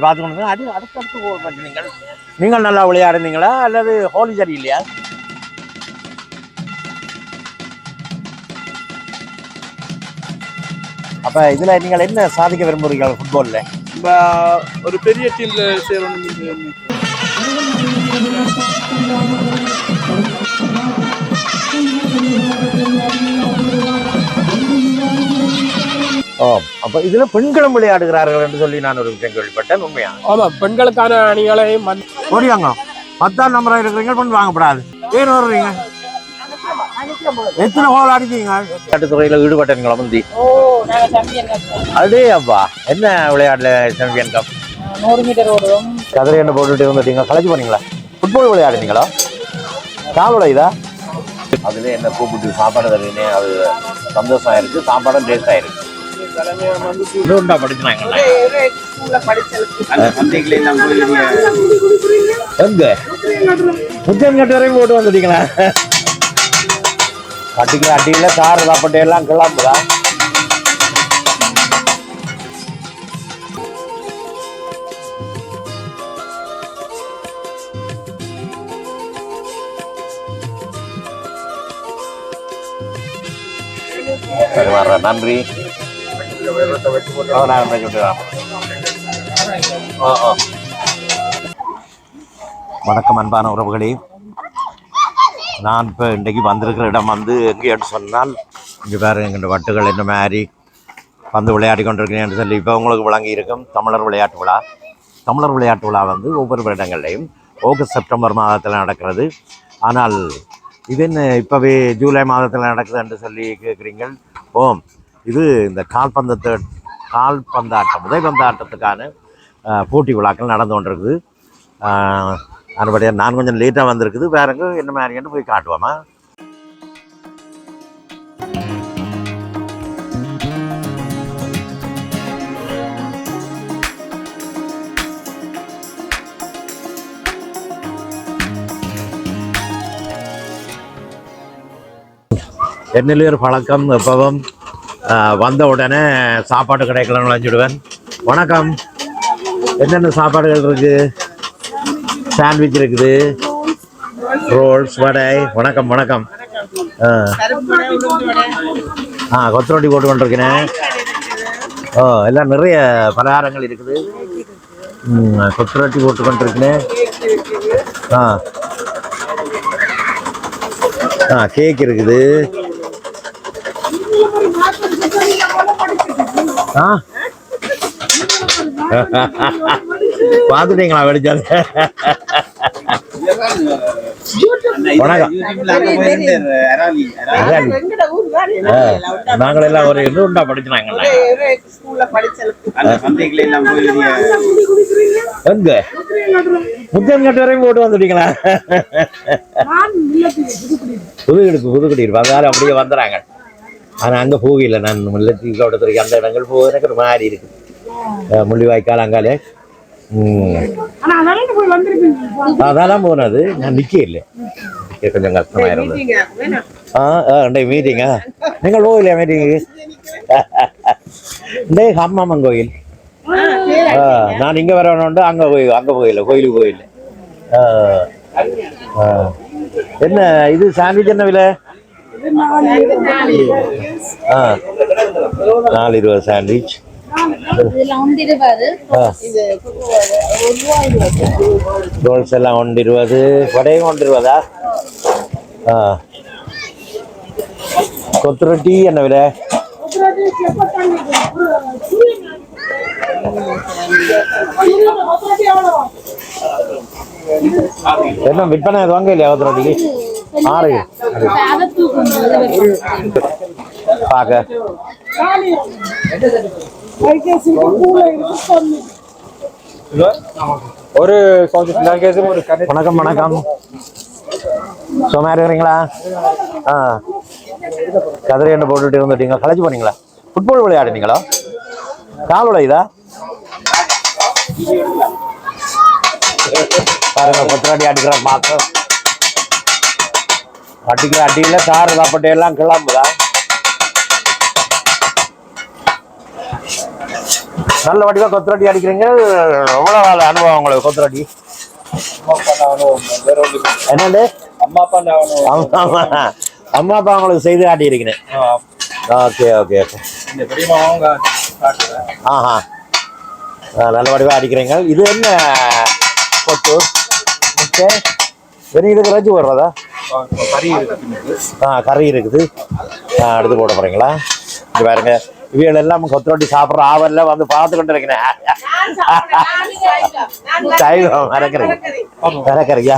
பார்த்து கொண்டு அது அடுத்தடுத்து நீங்கள். நீங்கள் நல்லா விளையாடுனீங்களா? அல்லது ஹோலி சரி இல்லையா? அப்போ இதில் நீங்கள் என்ன சாதிக்க விரும்புகிறீர்கள் ஃபுட்பாலில் இப்போ ஒரு பெரிய டீமில் சேரணும் அப்ப இதுல பெண்களும் விளையாடுகிறார்கள் என்று சொல்லி நான் ஒரு விஷயம் கேள்விப்பட்டேன் உண்மையா? ஆமா பெண்களுக்கான அணிகளையும் ஓடியாங்க. பத்தாம் நம்பரா இருக்கிறீங்க பண்ணி வாங்கப்படாது. ஏன் வர்றீங்க எத்தனை கோல் அடிச்சீங்க விளையாட்டுத்துறையில சாம்பியன் கப் அதே அப்பா என்ன விளையாட்டுல சாம்பியன் கப் நூறு மீட்டர் ஓடுவோம் கதிரை என்ன போட்டுட்டு வந்துட்டீங்க கலைச்சு போனீங்களா? ஃபுட்பால் விளையாடுனீங்களா? கால் இதா? அதுல என்ன கூப்பிட்டு சாப்பாடு தருவீங்க அது சந்தோஷம் இருக்கு சாப்பாடும் டேஸ்ட் ஆயிருக்கு. இன்னொண்டா படிச்சுனாங்க ஸ்கூல்ல படிச்சதுக்கு எங்க முத்தம் கட்டு வரையும் போட்டு வந்துட்டீங்களா அடிக்கிற அடியில கார் சாப்பாட்டு எல்லாம் கிளம்புதா நன்றி ஆ, நான் வச்சு விட்டுறேன். வணக்கம் அன்பான உறவுகளே நான் இப்போ இன்றைக்கு வந்திருக்கிற இடம் வந்து எங்கேன்னு சொன்னால் இங்கே வேறு எங்கள் வட்டுகள் என்ன மாதிரி வந்து விளையாடி கொண்டிருக்கிறேன்னு சொல்லி இப்போ உங்களுக்கு விளங்கி இருக்கும் தமிழர் விளையாட்டு விழா தமிழர் விளையாட்டு விழா வந்து ஒவ்வொரு வருடங்கள்லையும் ஆகஸ்ட் செப்டம்பர் மாதத்தில் நடக்கிறது ஆனால் இது என்ன இப்போவே ஜூலை மாதத்தில் நடக்குது என்று சொல்லி கேட்குறீங்கள் ஓம் இது இந்த கால்பந்தத்தை கால்பந்தாட்டம் உதைபந்தாட்டத்துக்கான போட்டி விழாக்கள் நடந்து கொண்டிருக்குது. அஹ், அதுபடியாக நான் கொஞ்சம் லேட்டாக வந்திருக்குது. வேறங்க என்ன மாதிரின்னு போய் காட்டுவோமா? என்னிலே ஒரு பழக்கம் எப்பவும் வந்த உடனே சாப்பாடு கடைக்கெல்லாம் நுழைஞ்சிடுவேன். வணக்கம். என்னென்ன சாப்பாடுகள் இருக்குது சாண்ட்விச் இருக்குது. ரோல்ஸ் வடை. வணக்கம் வணக்கம். ஆ. கொத்தரொட்டி போட்டு கொண்டிருக்கிறேன் ஓ எல்லாம் நிறைய பலகாரங்கள் இருக்குது. கொத்தரொட்டி போட்டு கொண்டிருக்கிறேன் ஆ. ஆ கேக் இருக்குது. ஆ? பார்த்துட்டீங்களா வெடிச்சது? வணக்கம். அதான். ஆ, நாங்களெல்லாம் ஒரு இது உண்டா படிச்சதுக்கு. எங்க? முத்தம் கட்டு வரையும் போட்டு வந்துட்டீங்களா? புதுக்குடிக்கு புதுக்குடி இருப்பா அதால அப்படியே வந்துடுறாங்க. ஆனா அங்க போகல. நான் முல்லத்தி தோட்டத்துக்கு அந்த இடங்கள் போக எனக்கு ஒரு மாதிரி இருக்கு அஹ் முள்ளிவாய்க்கால் அங்காலே அதெல்லாம் போனது. நான் நிக்க கொஞ்சம் கஷ்டமா இருந்தது ஆ இன்றைய மீட்டிங்கா. நீங்கள் போகலையா மீட்டிங்கு? இன்றைய ஹம்மாமன் கோயில். நான் இங்க வரணுண்டு அங்க போய் அங்க போயில கோயிலுக்கு போயில. என்ன இது சாண்ட்விச் என்ன விலை? ஆ. நாலு இருபது சாண்ட்விச் இதுல ரோல்ஸ் எல்லாம் ஒன்று இருபது. வடையும் ஒன்று இருபதா? ஆ. கொத்து ரொட்டி என்ன விலை? என்ன விற்பனை வாங்க இல்லையா கொத்து ரொட்டிக்கு? ஆறு. பார்க்க ஒரு வணக்கம் வணக்கம். சும்மா இருக்கிறீங்களா? ஆ. கதிரை என்ன போட்டுட்டு இருந்துட்டீங்களா? கலைச்சு போனீங்களா? ஃபுட்பால் விளையாடுனீங்களா? கால் உடையுதா? பாருங்க கொத்தராடி அடிக்கிற மாத்திரம் அடிக்கிற அடிக்கல தார் சாப்பாட்டு எல்லாம் கிளம்புதா? நல்ல வடிவா கொத்தரட்டி அடிக்கிறீங்க. எவ்வளோ கால அனுபவம் உங்களுக்கு கொத்தரட்டி என்னண்டு அம்மா அப்பா அம்மா அம்மா அப்பா உங்களுக்கு செய்து காட்டியிருக்கிறேன். Okay okay okay. ஆஹா. ஆ, நல்ல வடிவா அடிக்கிறீங்க. இது என்ன? கொத்து? ஓகே வெறும் இதுக்கு ரஜி போடுறதா? கறி இருக்கு ஆ கறி இருக்குது ஆ எடுத்து போட போகிறீங்களா இது பாருங்க இவைகள் எல்லாம் கொத்தரொட்டி சாப்பிட்ற ஆவல்ல வந்து பார்த்து கொண்டு இருக்கிறேன் நான் சாப்பிடுறேன். நான் சைவம். நான் சைவம் மறக்கறீங்க மரக்கறி. மறக்கறியா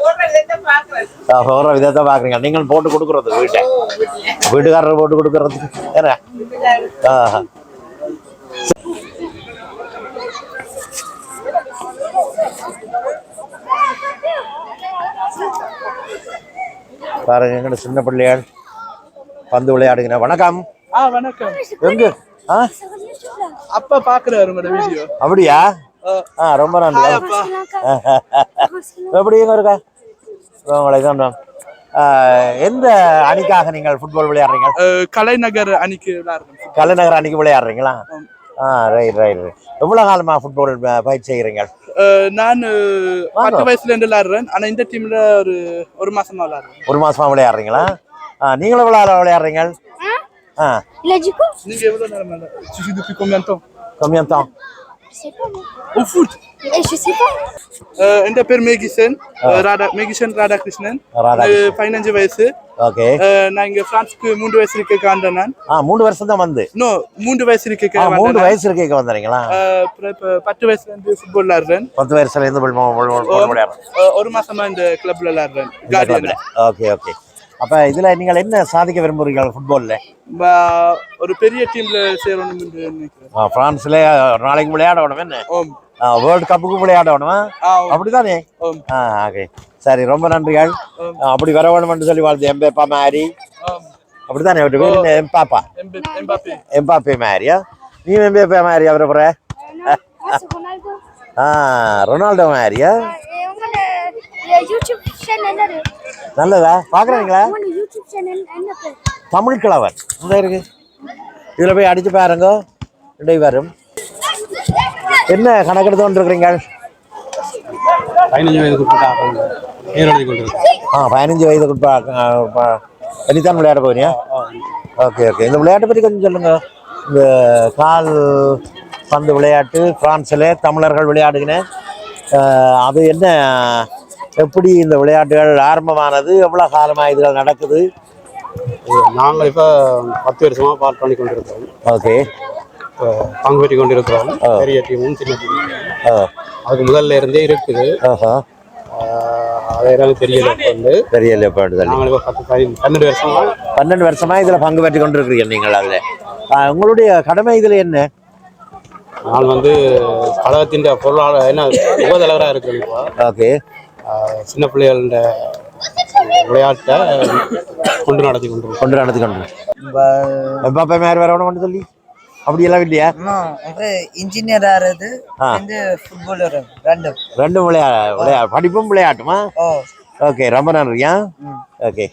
போடுற விதத்தை பார்க்கிறேன். போடுற விதத்தை பாக்குறீங்க நீங்கள் போட்டு கொடுக்குறது வீட்டை ஓ, வீட்டுக்காரர் போட்டு கொடுக்கறதுக்கு என்ன பாருங்க எங்கட சின்ன பிள்ளையாள் பந்து விளையாடுங்க வணக்கம். ஆ வணக்கம். எங்க? ஆ? அப்பா பாக்குறாரு உங்களோட வீடியோ. அப்படியா? ஆ. ரொம்ப நன்றி. எப்படி இருக்கா? உங்களை தான் எந்த அணிக்காக நீங்கள் ஃபுட்பால் விளையாடுறீங்க? கலைநகர் அணிக்கு விளையாடுறேன் கலைநகர் அணிக்கு விளையாடுறீங்களா? ஆ ரைட் ரைட் எவ்வளோ காலமா ஃபுட்பால் பயிற்சி செய்கிறீங்க நான் பத்து வயசுல இருந்து விளையாடுறேன். ஆனா இந்த டீம்ல ஒரு ஒரு மாசமா விளையாடுறேன். ஒரு மாசமா விளையாடுறீங்களா? ஆ நீங்களும் விளையாட விளையாடுறீங்க? ஆ? நீங்க எவ்வளவு நேரம் விளையாடு Tu joues Je sais pas moi. Au foot? Et je sais pas. அஹ், என் பேர் மேகிசன் ராதா மேகிசன் ராதாகிருஷ்ணன் ராதாகிருஷ்ணன். பதினஞ்சு வயசு ஓகே அஹ், நான் இங்க பிரான்ஸ்க்கு மூன்று வயசு இருக்க வந்தேன் நான். ஆ மூணு வருஷம் தான் வந்து. நோ மூன்று வயசு ஆ இருக்க மூணு வந்தேன் வயசு இருக்கீங்க வந்துறீங்களா அஹ், அப்புறம் இப்ப பத்து வயசுல இருந்து ஃபுட்பால் விளையாடுறேன் பத்து வயசுல இருந்து அஹ், ஒரு மாசமா இந்த கிளப்ல விளையாடுறேன் கார்டியன்ல ஓகே ஓகே அப்ப இதுல நீங்கள் என்ன சாதிக்க விரும்புறீங்க ஃபுட்பால்ல ஒரு பெரிய டீம்ல சேரணும் என்று நினைக்கிறேன். பிரான்ஸ்ல ஒரு நாளைக்கு விளையாடணும் என்ன? வேர்ல்ட் கப்புக்கு விளையாடணுமா. அப்படிதானே. ஆ ஓகே சரி ரொம்ப நன்றிகள். அப்படி வர வேணும்னு சொல்லி வாழ்த்து எம்பேப்பா மாதிரி ஓம். அப்படித்தானே? அவரு பேர் என்ன? எம்பாப்பா. எம்பே- எம்பாப்பே. மாதிரியா நீ எம்பேப்பா மாதிரி அவரை போற. ஆ ரொனால்டோ மாதிரியா Et on நல்லதா? பாக்குறீங்களா? On a le YouTube channel. என்ன பேர்? தமிழ் கிழவர். இந்த இருக்கு. இதுல போய் அடிச்சு பாருங்க. இடை வரும் என்ன கணக்கெடுத்து கொண்டிருக்கிறீங்க? பதினஞ்சு கொண்டிருக்கேன் ஆ பதினஞ்சு வயதுக்கு எனித்தான் விளையாட போறீங்க? Okay okay. இந்த விளையாட்டை பற்றி கொஞ்சம் சொல்லுங்க. இந்த கால் பந்து விளையாட்டு பிரான்ஸில் தமிழர்கள் விளையாடுகினேன் அது என்ன எப்படி இந்த விளையாட்டுகள் ஆரம்பமானது எவ்வளோ காலமாக இதுகள் நடக்குது? நாங்கள் இப்போ பத்து வருஷமா பார்ட் பண்ணி கொண்டிருக்கிறோம். ஓகே. பங்கு பெற்றி கொண்டிருக்கிறோம். பெரிய டீமும் சின்ன டீமும். அதுக்கு முதல்ல இருந்தே இருக்குது. அது எனக்கு தெரியல வந்து தெரியல நாங்கள் இப்போ பத்து பன்னெண்டு வருஷமா பன்னெண்டு வருஷமா இதில் பங்கு பெற்று கொண்டிருக்கிறீர்கள் நீங்கள் அதில். உங்களுடைய கடமை இதில் என்ன? நான் வந்து கழகத்தின் பொருளாளர் என்ன உபதலைவராக இருக்கிறேன் ஓகே. சின்ன பிள்ளைகள விளையாட்டை கொண்டு நடத்தி கொண்டிருக்கோம். கொண்டு நடத்தி கொண்டு எப்பாப்பா மேர் வேற ஒன்று சொல்லி? அப்படியெல்லாம் இல்லையா? இன்ஜினியர் ஆறது. வந்து ஃபுட்பாலர் ரெண்டும். ரெண்டும் விளையா விளையா படிப்பும் விளையாட்டுமா? ஓ. ஓகே ரொம்ப நன்றியா? ஓகே.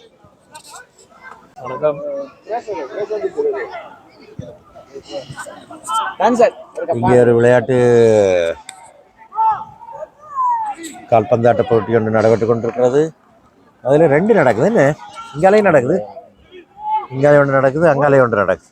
இங்கே ஒரு விளையாட்டு கால்பந்தாட்ட போட்டி ஒன்று நடைபெற்று கொண்டிருக்கிறது. அதில் ரெண்டு நடக்குது. என்ன? இங்காலையும் நடக்குது. இங்காலே ஒன்று நடக்குது அங்காலே ஒன்று நடக்குது.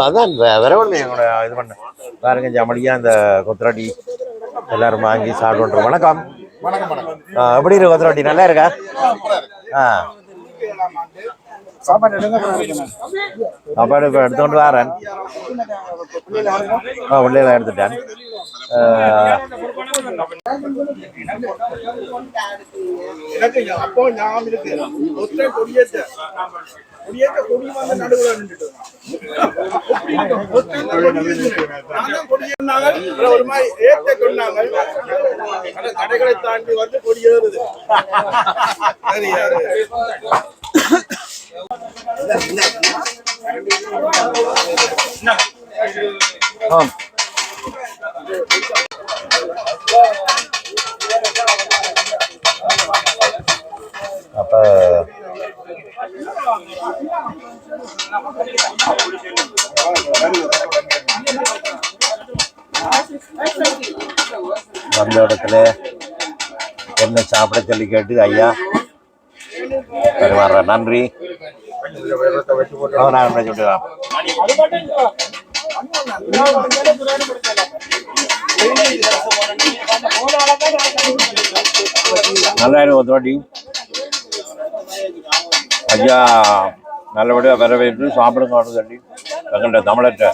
அதான் வரவழைமை எங்களோட இது பண்ண. பாருங்க ஜமலியா இந்த கொத்தரட்டி எல்லாரும் வாங்கி சாப்பிட்டு வணக்கம். வணக்கம் வணக்கம். எப்படி இருக்கு கொத்தரட்டி நல்லா இருக்கா? ஆ. சாப்பாடு இப்போ எடுத்துக்கொண்டு வரேன் ஆ உள்ளே எடுத்துட்டேன் ஒரு மாதிரி கொண்டாங்க கடைகளை தாண்டி வந்து கொடியேறுது சரி யாரு ஆம் அப்ப வந்த இடத்துல என்ன சாப்பிட சொல்லி கேட்டு ஐயா. பரிமாறுறேன் நன்றி. ஆ, நான் சொல்லிட்டு நல்லா ஒரு வாட்டி. ஐயா நல்லபடியாக வரவேற்று காணும் சொல்லி எங்கள்கிட்ட தமிழற்ற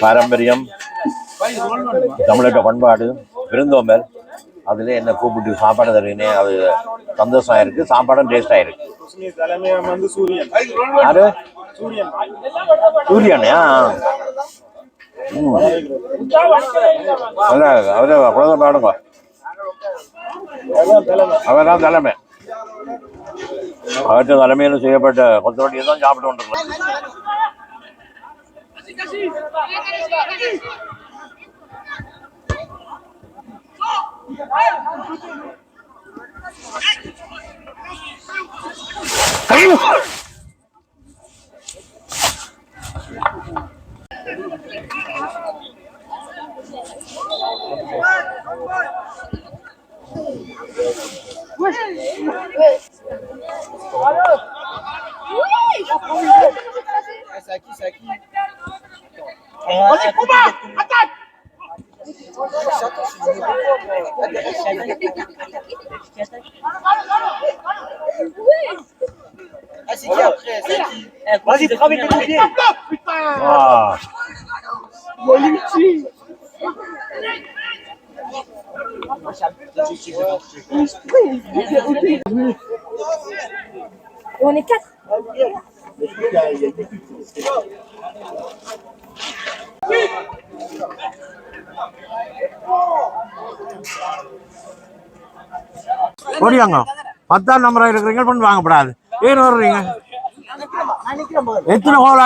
பாரம்பரியம் தமிழற்ற பண்பாடு விருந்தோம்பல். அதில் என்ன கூப்பிட்டு சாப்பாடு தருவீனே அது சந்தோஷம் ஆயிருக்கு சாப்பாடும் டேஸ்ட் ஆயிருக்கு. யாரு? சூரியனா நல்லா அவரு அவ்வளோதான் பாடுங்க அவர்தான் தலைமை. அவற்றை தலைமையில் செய்யப்பட்ட கொத்தவட்டியை தான் சாப்பிட்டு கொண்டிருக்கோம் Olha, vai C'est après Vas-y, frappe avec les pieds On est quatre. ஓடியாங்க. பத்தாம் நம்பராக இருக்கிறீங்க பண்ணி வாங்கப்படாது. ஏன் வர்றீங்க எத்தனை ஹோல்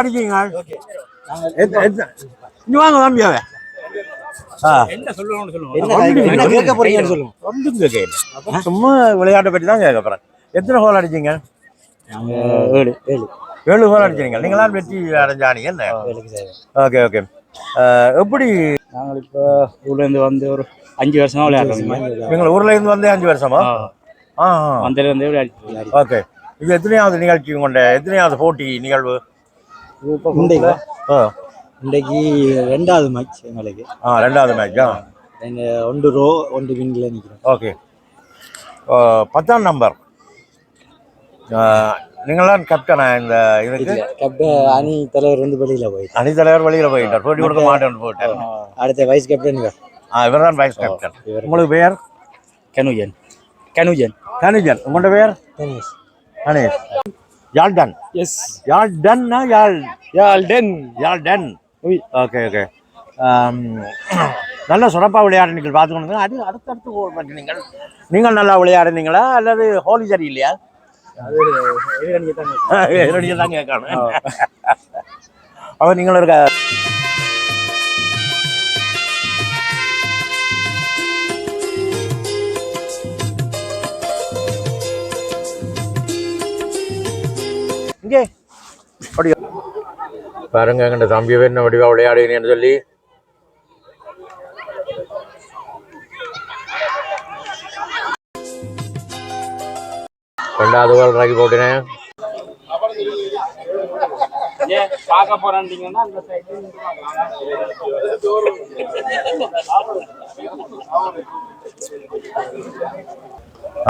எத்த- இங்க வாங்க தம்பியாவே. சும்மா விளையாட்டை பற்றி தான் கேட்க போகிறேன் எத்தனை ஹோல் அடிச்சீங்க? ஏழு ஹோல் அடிச்சீங்க. நீங்களாம் வெற்றி அடைஞ்சானீங்க ஓகே ஓகே. எப்படி நாங்கள் இப்போ ஊர்லேருந்து வந்து ஒரு அஞ்சு வருஷமா விளையாடுறோம். நீங்கள் ஊர்ல இருந்து வந்து அஞ்சு வருஷமா? ஆ. வந்ததுலேருந்தே விளையாடி ஓகே. இது எத்தனையாவது நிகழ்ச்சி கொண்ட எத்தனையாவது போட்டி நிகழ்வு? இன்றைக்கு ஆ. இன்றைக்கு ரெண்டாவது மேட்ச் எங்களுக்கு. ஆ ரெண்டாவது மேட்சா எங்க ஒன்று ரோ ஒன்று வின்ல நிற்கிறோம் ஓகே. பத்தாம் நம்பர் நீங்களாம் கேப்டனா இந்த இதுக்கு? கேப்டன் அணி தலைவர் வந்து வெளியில போயிட்டு அணித்தலைவர் வெளியில் போயிட்டார். போட்டி கொடுக்க மாட்டேன்னு போயிட்டார் அடுத்த வைஸ் கேப்டன் இவர். ஆ இவர் தான் வைஸ் கேப்டன் உங்களுக்கு பேர் கனுஜன். கனுஜன். கணிஜன் உங்களோட பேர் டென்னிஸ் கணேஷ். யாழ்டன். எஸ் யாழ்டன்னா யாழ்? யாழ்டன். யாழ்டன். ஓகே ஓகே நல்ல சிறப்பாக விளையாடுனீங்க பார்த்துக்கணுங்க அது அடுத்தடுத்து நீங்கள் நீங்கள் நல்லா விளையாடுனீங்களா? அல்லது ஹோலி சரி இல்லையா? எதிரணியை தான் கேட்கணும் அவர் நீங்கள் இருக்க? இங்கே. அப்படி பாருங்க எங்க தம்பி என்ன வடிவா விளையாடுகிறேன்னு சொல்லி ரெண்டாவது வேல் ராக்கி போட்டினேன் பார்க்க போறேன்ட்டீங்கன்னா அந்த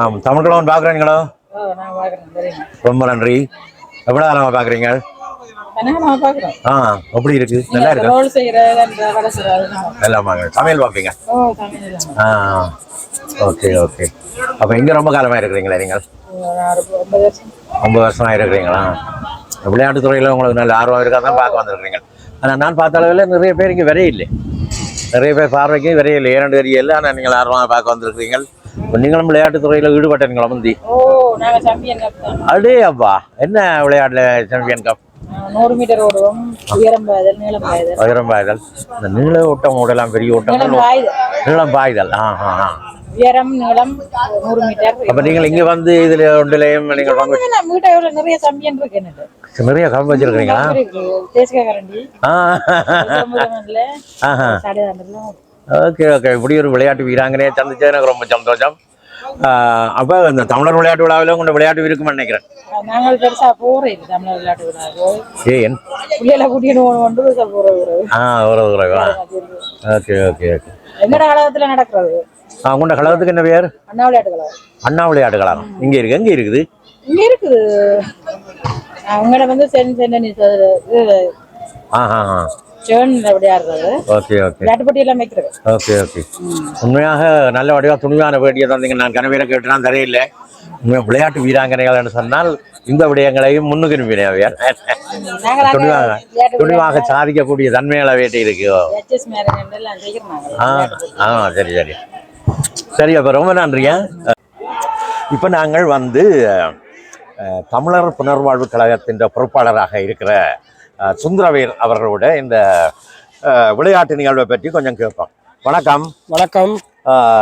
ஆம் தமிழ்கலவன் பார்க்குறீங்களோ? ரொம்ப நன்றி. எவ்வளோ காலமாக பார்க்குறீங்க? ஆ எப்படி இருக்கு? நல்லா இருக்கு? ரோல் செய்யறது அந்த வடை செய்யறது எல்லாம் வாங்க. சமையல் பார்ப்பீங்க. ஆ ஓகே ஓகே. அப்போ இங்கே ரொம்ப காலமாக இருக்கிறீங்களா நீங்கள்? ஒன்பது வருஷம் ஒன்பது வருஷமா இருக்கிறீங்களா விளையாட்டுத் துறையில் உங்களுக்கு நல்ல ஆர்வம் இருக்கா தான் பார்க்க வந்திருக்கிறீங்க. ஆனால் நான் பார்த்த அளவில் நிறைய பேர் இங்கே விரையில்லை நிறைய பேர் பார்வைக்கு விரையில்லை ஏன்னு தெரியல ஆனால் நீங்கள் ஆர்வமாக பார்க்க வந்திருக்கிறீங்க நீங்களும் விளையாட்டுத் துறையில் ஈடுபட்டீங்களா முந்தி? அடே அப்பா என்ன விளையாட்டில் சாம்பியன் கப் நூறு மீட்டர் ஓடுவோம். உயரம் பாய்தல் நீளம் பாய்தல். உயரம் பாய்தல். இந்த நீள ஓட்டம் ஓடலாம் பெரிய பாய்தல். நீளம் பாய்தல். ஆ ஆ. உயரம் நீளம் நூறு மீட்டர். அப்போ நீங்கள் இங்கே வந்து இதில் ஒன்றிலையும் நீங்கள் நான் வீட்டை எவ்வளவு நிறைய சாம்பியன் இருக்கு எனக்கு நிறைய கப் வச்சிருக்கிறீங்களா? தேசிய கரண்டி. Okay okay. இப்படி ஒரு விளையாட்டு வீராங்கனையை சந்திச்சது எனக்கு ரொம்ப சந்தோஷம். அப்ப இந்த தமிழர் விளையாட்டு விழாவில் உங்களோட விளையாட்டு இருக்கும்னு நினைக்கிறேன்? நாங்கள் பெருசா இது தமிழர் விளையாட்டு விழாக்கு ஏன் பிள்ளைகளை கூட்டிட்டு கொண்டு பெருசா போறோம் ஆ ஒரு ஓகே ஓகே ஓகே. எங்கட காலத்துல நடக்கிறது. உங்களோட கழகத்துக்கு என்ன பேர் அண்ணா விளையாட்டு கழகம். அண்ணா விளையாட்டு கழகம். இங்கே இருக்கு எங்கே இருக்குது? இங்க இருக்குது. அவங்கள வந்து சென் சென்னி ஆ ஆ ஆ. உண்மையாக நல்ல துணிவான வேண்டிய தந்தீங்க நான் கனவேல கேட்டு நான் தெரியல உண்மையா விளையாட்டு வீராங்கனைகள்னு சொன்னால் இந்த விடயங்களையும் முன்னுக்கு துணிவாக துணிவாக சாதிக்கக்கூடிய தன்மைகளை வேட்டி இருக்கு. ஆ ஆ சரி சரி. சரி அப்போ ரொம்ப நன்றிங்க. இப்போ நாங்கள் வந்து தமிழர் புனர்வாழ்வு கழகத்தின் பொறுப்பாளராக இருக்கிற அஹ், சுந்தரவேல் அவர்களோட இந்த விளையாட்டு நிகழ்வை பற்றி கொஞ்சம் கேட்போம். வணக்கம். வணக்கம்.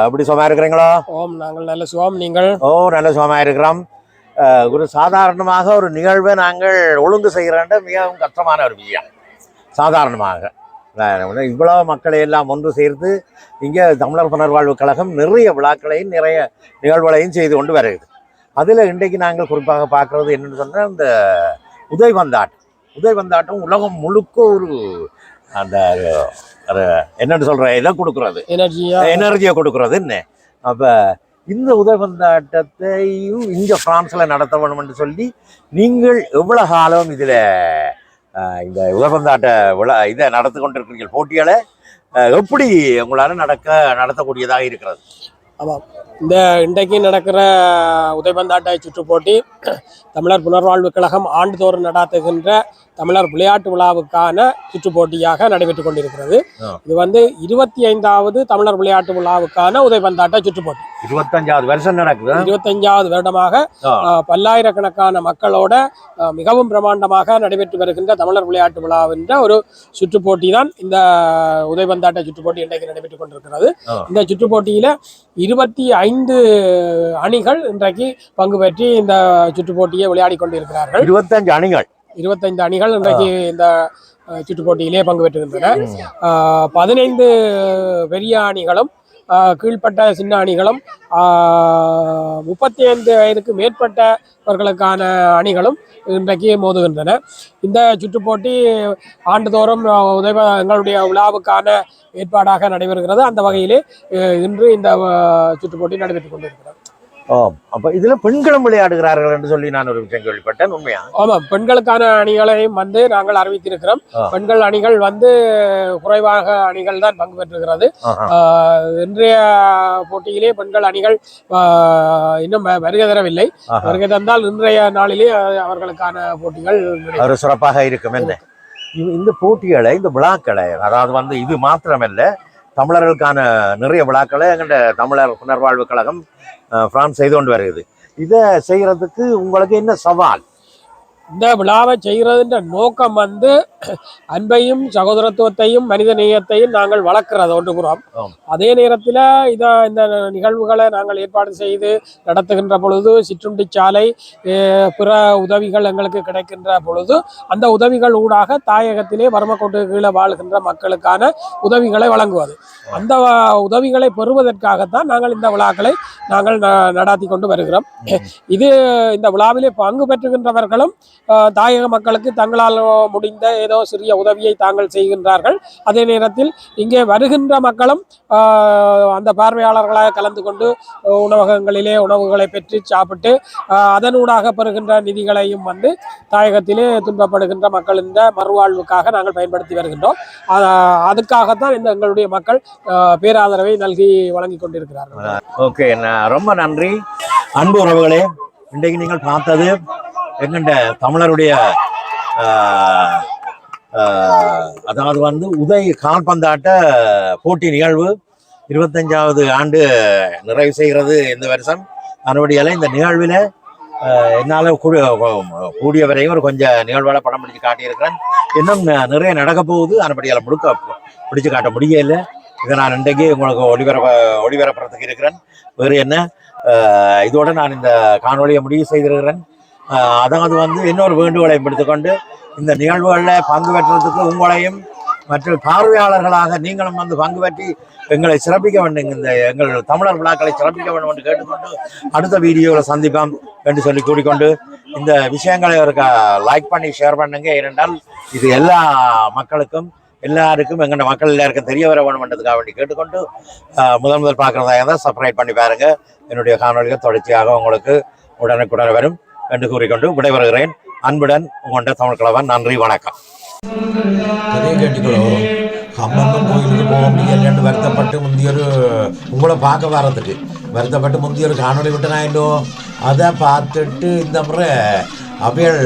எப்படி சுகமாக இருக்கிறீங்களோ? ஓம் நாங்கள் நல்ல சுகம். நீங்கள்? ஓ நல்ல சுகமாக இருக்கிறோம். ஒரு சாதாரணமாக ஒரு நிகழ்வை நாங்கள் ஒழுங்கு செய்கிறேன்ற மிகவும் கஷ்டமான ஒரு விஷயம். சாதாரணமாக. இவ்வளோ மக்களை எல்லாம் ஒன்று சேர்த்து இங்கே தமிழர் புனர்வாழ்வு கழகம் நிறைய விழாக்களையும் நிறைய நிகழ்வுகளையும் செய்து கொண்டு வருகிறது. அதில் இன்றைக்கு நாங்கள் குறிப்பாக பார்க்குறது என்னென்னு சொன்னால் இந்த உதயவந்தாட்டம் உதயவந்தாட்டம் உலகம் முழுக்க ஒரு அந்த அது என்னென்னு சொல்கிற இதை கொடுக்குறது. எனர்ஜியா எனர்ஜியை கொடுக்குறது என்ன? அப்போ இந்த உதயபந்தாட்டத்தையும் இங்கே ஃப்ரான்ஸில் நடத்த வேணும்னு சொல்லி நீங்கள் எவ்வளோ காலம் இதில் இந்த உலகந்தாட்ட விழா இதை நடத்து கொண்டிருக்கிறீர்கள் போட்டிகளை எப்படி உங்களால் நடக்க நடத்தக்கூடியதாக இருக்கிறது? ஆமாம் இந்த இன்றைக்கு நடக்கிற உதைபந்தாட்ட சுற்று போட்டி தமிழர் புனர்வாழ்வு கழகம் ஆண்டுதோறும் நடாத்துகின்ற தமிழர் விளையாட்டு விழாவுக்கான சுற்று போட்டியாக நடைபெற்றுக் கொண்டிருக்கிறது. இது வந்து இருபத்தி ஐந்தாவது தமிழர் விளையாட்டு விழாவுக்கான உதைபந்தாட்ட சுற்று போட்டி இருபத்தஞ்சாவது வருஷம் நடக்குது. இருபத்தஞ்சாவது வருடமாக பல்லாயிரக்கணக்கான மக்களோட மிகவும் பிரமாண்டமாக நடைபெற்று வருகின்ற தமிழர் விளையாட்டு விழாவென்ற ஒரு சுற்று போட்டி தான் இந்த உதைபந்தாட்ட சுற்று போட்டி இன்றைக்கு நடைபெற்றுக் கொண்டிருக்கிறது. இந்த சுற்று போட்டியில இருபத்தி ஐந்து அணிகள் இன்றைக்கு பங்கு பெற்றி இந்த சுற்று போட்டியை விளையாடி கொண்டிருக்கிறார்கள். இருபத்தஞ்சு அணிகள். இருபத்தைந்து அணிகள் இன்றைக்கு இந்த சுற்று போட்டியிலே பங்கு ஆஹ், பதினைந்து பெரிய அணிகளும் கீழ்ப்பட்ட சின்ன அணிகளும் முப்பத்தி ஐந்து வயதுக்கு மேற்பட்டவர்களுக்கான அணிகளும் இன்றைக்கு மோதுகின்றன. இந்த சுற்றுப்போட்டி ஆண்டுதோறும் உதவி உதவ எங்களுடைய விழாவுக்கான ஏற்பாடாக நடைபெறுகிறது. அந்த வகையிலே இன்று இந்த சுற்றுப்போட்டி நடைபெற்றுக் கொண்டிருக்கிறது. அப்போ இதில் பெண்களும் விளையாடுகிறார்கள் என்று சொல்லி நான் ஒரு விஷயம் கேள்விப்பட்டேன் உண்மையா ஆமாம் பெண்களுக்கான அணிகளையும் வந்து நாங்கள் அறிவித்திருக்கிறோம். பெண்கள் அணிகள் வந்து குறைவாக அணிகள் தான் பங்கு. ஆஹ், இன்றைய போட்டியிலே பெண்கள் அணிகள் இன்னும் வருகை தரவில்லை. வருகை தந்தால் இன்றைய நாளிலே அவர்களுக்கான போட்டிகள். ஒரு சிறப்பாக இருக்கும் என்ன இந்த போட்டிகளை இந்த விழாக்களை அதாவது வந்து இது மாத்திரமல்ல தமிழர்களுக்கான நிறைய விழாக்களை எங்கள்ட தமிழர் புனர்வாழ்வு கழகம் ஃப்ரான்ஸ் செய்து கொண்டு வருகிறது. இதை செய்கிறதுக்கு உங்களுக்கு என்ன சவால்? இந்த விழாவை செய்கிறதுன்ற நோக்கம் வந்து அன்பையும் சகோதரத்துவத்தையும் மனித நேயத்தையும் நாங்கள் வளர்க்கிறது ஒன்று புறம் ஆம். அதே நேரத்தில் இதை இந்த நிகழ்வுகளை நாங்கள் ஏற்பாடு செய்து நடத்துகின்ற பொழுது சிற்றுண்டி சாலை பிற உதவிகள் எங்களுக்கு கிடைக்கின்ற பொழுது அந்த உதவிகள் ஊடாக தாயகத்திலே வறுமக்கோட்டு கீழே வாழ்கின்ற மக்களுக்கான உதவிகளை வழங்குவது. அந்த உதவிகளை பெறுவதற்காகத்தான் நாங்கள் இந்த விழாக்களை நாங்கள் நடாத்தி கொண்டு வருகிறோம். இது இந்த விழாவிலே பங்கு பெற்றுகின்றவர்களும் தாயக மக்களுக்கு தங்களால் முடிந்த ஏதோ சிறிய உதவியை தாங்கள் செய்கின்றார்கள். அதே நேரத்தில் இங்கே வருகின்ற மக்களும் அந்த பார்வையாளர்களாக கலந்து கொண்டு உணவகங்களிலே உணவுகளை பெற்று சாப்பிட்டு அஹ், அதனூடாக பெறுகின்ற நிதிகளையும் வந்து தாயகத்திலே துன்பப்படுகின்ற மக்கள் இந்த மறுவாழ்வுக்காக நாங்கள் பயன்படுத்தி வருகின்றோம். அஹ், அதுக்காகத்தான் இந்த எங்களுடைய மக்கள் அஹ், பேராதரவை நல்கி வழங்கி கொண்டிருக்கிறார்கள். ஓகே ரொம்ப நன்றி. அன்பு உறவுகளே இன்றைக்கு நீங்கள் பார்த்தது எங்கண்ட தமிழருடைய அதாவது வந்து உதய் கால்பந்தாட்ட போட்டி நிகழ்வு இருபத்தஞ்சாவது ஆண்டு நிறைவு செய்கிறது இந்த வருஷம். அதனுடைய இந்த நிகழ்வில் என்னால் கூடிய வரையும் ஒரு கொஞ்சம் நிகழ்வால் படம் பிடிச்சு காட்டியிருக்கிறேன். இன்னும் ந- நிறைய நடக்க போகுது. அதன்படியால் முழுக்க பிடிச்சு காட்ட முடியல. இதை நான் இன்றைக்கு உங்களுக்கு ஒளிபரப்ப ஒளிபரப்புறதுக்கு இருக்கிறேன். வேறு என்ன? இதோடு நான் இந்த காணொளியை முடிவு செய்திருக்கிறேன். அதாவது வந்து இன்னொரு வேண்டுகோளை எடுத்துக்கொண்டு இந்த நிகழ்வுகளில் பங்கு பெற்றதுக்கு உங்களையும் மற்றும் பார்வையாளர்களாக நீங்களும் வந்து பங்கு பெற்றி எங்களை சிறப்பிக்க வேண்டும். இந்த எங்கள் தமிழர் விழாக்களை சிறப்பிக்க வேண்டும் என்று கேட்டுக்கொண்டு அடுத்த வீடியோவில் சந்திப்போம் என்று சொல்லி கூறிக்கொண்டு இந்த விஷயங்களை ஒரு லைக் பண்ணி ஷேர் பண்ணுங்க. ஏனென்றால் இது எல்லா மக்களுக்கும் எல்லாருக்கும் எங்கள் மக்கள் எல்லாருக்கும் தெரிய வர வேண்டும்ன்றதுக்காக வேண்டி கேட்டுக்கொண்டு முதல் முதல் பார்க்குறதாக இருந்தால் சப்ஸ்கிரைப் பண்ணி பாருங்கள் என்னுடைய காணொலிகள் தொடர்ச்சியாக உங்களுக்கு உடனுக்குடன் வரும். என்று கூறிக்கொண்டு விடைபெறுகிறேன். அன்புடன் உங்கள்கிட்ட தமிழ் கலவன் நன்றி வணக்கம். பெரிய கேட்டுக்குள்ள கோயிலுக்கு போக முடியலன்னு வருத்தப்பட்டு முந்தியொரு உங்களை பார்க்க வரதுக்கு வருத்தப்பட்டு முந்தியொரு காணொலி விட்டு அதை பார்த்துட்டு இந்த முறை அவள்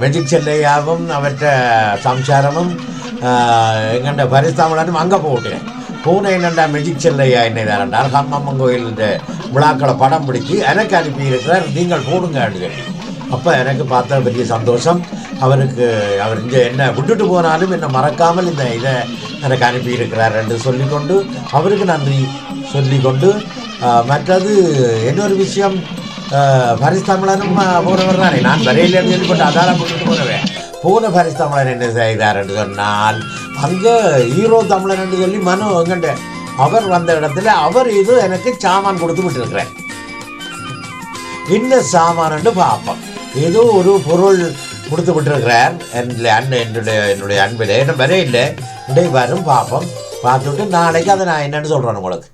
மெஜிக் செல்லையாவும் அவற்ற சம்சாரமும் எங்கண்ட பரிஸ்தாமலனும் அங்கே போட்டேன். பூனை என்னண்டா மெஜிக் செல்லையா? என்ன என்றால் கம்மம்மன் கோயில் விழாக்களை படம் பிடிச்சி எனக்கு அனுப்பியிருக்கிறார். நீங்கள் போடுங்க அப்படி அப்போ எனக்கு பார்த்தா பெரிய சந்தோஷம். அவருக்கு அவர் இங்கே என்ன விட்டுட்டு போனாலும் என்னை மறக்காமல் இந்த இதை எனக்கு அனுப்பியிருக்கிறார் என்று சொல்லிக்கொண்டு அவருக்கு நன்றி சொல்லிக்கொண்டு மற்றது இன்னொரு விஷயம் ஆஹ், பரிசு தமிழனும் போனவர் தானே. நான் வரையிலேன்னு கொண்டு அதாரம் விட்டுட்டு போனவேன். போன பரிசு தமிழர் என்ன செய்தார் என்று சொன்னால் அங்கே ஹீரோ தமிழன் என்று சொல்லி மனு எங்கண்ட அவர் வந்த இடத்துல அவர் இது எனக்கு சாமான் கொடுத்து விட்டுருக்கிறார். என்ன சாமான்னு பார்ப்போம். ஏதோ ஒரு பொருள் கொடுத்து விட்டுருக்கிறார். என்னுடைய அண்ணன் என்னுடைய என்னுடைய அன்பில். என்ன வரையில்லை. இல்லை வரும் பார்ப்போம். பார்த்துட்டு நாளைக்கு அதை நான் என்னென்னு சொல்கிறேன் உங்களுக்கு.